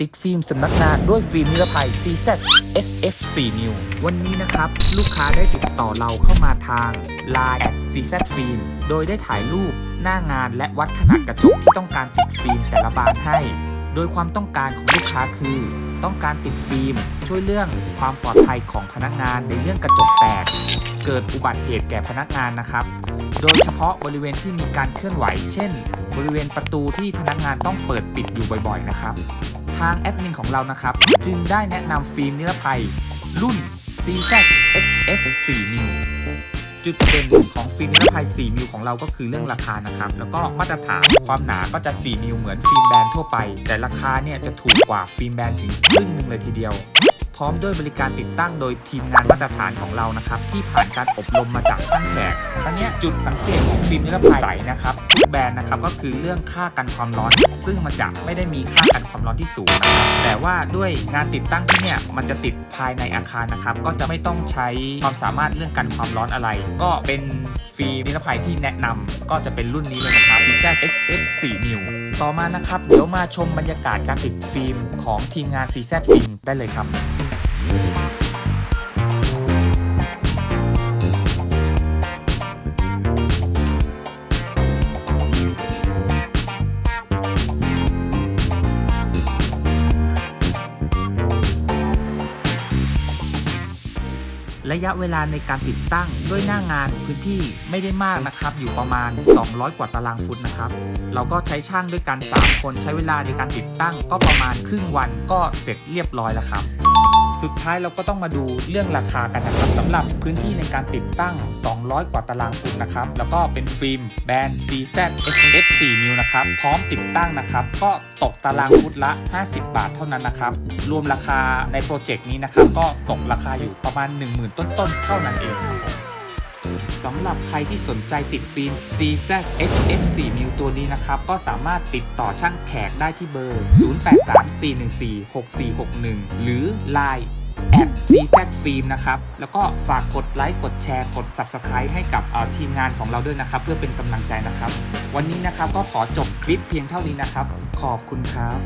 ติดฟิล์มสำนักงานด้วยฟิล์มนิรภัย CZ SF 4นิ้ววันนี้นะครับ ลูกค้าได้ติดต่อเราเข้ามาทาง Line at CZ Film โดยได้ถ่ายรูปหน้างานและวัดขนาดกระจกที่ต้องการติดฟิล์มแต่ละบานให้ โดยความต้องการของลูกค้าคือ ต้องการติดฟิล์ม ช่วยเรื่องความปลอดภัยของพนักงานในเรื่องกระจกแตก เกิดอุบัติเหตุแก่พนักงานนะครับ โดยเฉพาะบริเวณที่มีการเคลื่อนไหว เช่น บริเวณประตูที่พนักงานต้องเปิดปิดอยู่บ่อยๆนะครับ ทางแอดมินของเรานะครับ จึงได้แนะนำฟิล์มนิรภัย รุ่น CZ SF 4มิลจุดเด่นของฟิล์มนิรภัย 4 มิลของเราก็คือเรื่องราคานะครับ แล้วก็มาตรฐานความหนาก็จะ 4 มิลเหมือนฟิล์มแบนทั่วไป แต่ราคาเนี่ยจะถูกกว่าฟิล์มแบนถึงครึ่งหนึ่งเลยทีเดียว พร้อมด้วยบริการติดตั้งโดยทีมงานมาตรฐานของเรานะครับที่ผ่านการอบรมมาจากช่างแขกทั้งนี้จุดสังเกตของฟิล์มนิรภัยใสนะครับทุกแบรนด์นะครับก็คือเรื่องค่ากันความร้อน ซึ่งมันจะไม่ได้มีค่ากันความร้อนที่สูงนะครับแต่ว่าด้วยงานติดตั้งที่เนี่ยมันจะติดภายในอาคารนะครับก็จะไม่ต้องใช้ความสามารถเรื่องกันความร้อนอะไร ก็เป็นฟิล์มนิรภัยที่แนะนำก็จะเป็นรุ่นนี้เลยนะครับ CZ SF 4นิ้วต่อมานะครับ เดี๋ยวมาชมบรรยากาศการติดฟิล์มของทีมงาน CZ ฟิล์มได้เลยครับ ระยะเวลาในการติดตั้งด้วยหน้างานพื้นที่ไม่ได้มากนะครับ อยู่ประมาณ 200 กว่าตารางฟุตนะครับ เราก็ใช้ช่างด้วยกัน 3 คนใช้เวลาในการติดตั้งก็ประมาณครึ่งวันก็เสร็จเรียบร้อยแล้วครับ สุดท้ายเราก็ต้องมาดูเรื่องราคากันนะครับสำหรับพื้นที่ในการติดตั้ง 200 กว่าตารางฟุตนะครับ แล้วก็เป็นฟิล์มแบรนด์ CZ SF 4นิ้วนะครับ พร้อมติดตั้งนะครับ ก็ตกตารางฟุตละ 50 บาทเท่านั้นนะครับ รวมราคาในโปรเจกต์นี้นะครับ ก็ตกราคาอยู่ประมาณ 10,000 ต้นๆ เท่านั้นเองครับผม สำหรับใครที่สนใจติดฟิล์ม CZ SF 4นิ้วตัวนี้นะครับ ก็สามารถติดต่อช่างแขกได้ที่เบอร์ 0834146461 หรือ Line แอด CZ Film นะครับ แล้วก็ฝากกดไลค์กดแชร์กด Subscribe ให้กับทีมงานของเราด้วยนะครับ เพื่อเป็นกำลังใจนะครับ วันนี้นะครับก็ขอจบคลิปเพียงเท่านี้นะครับ ขอบคุณครับ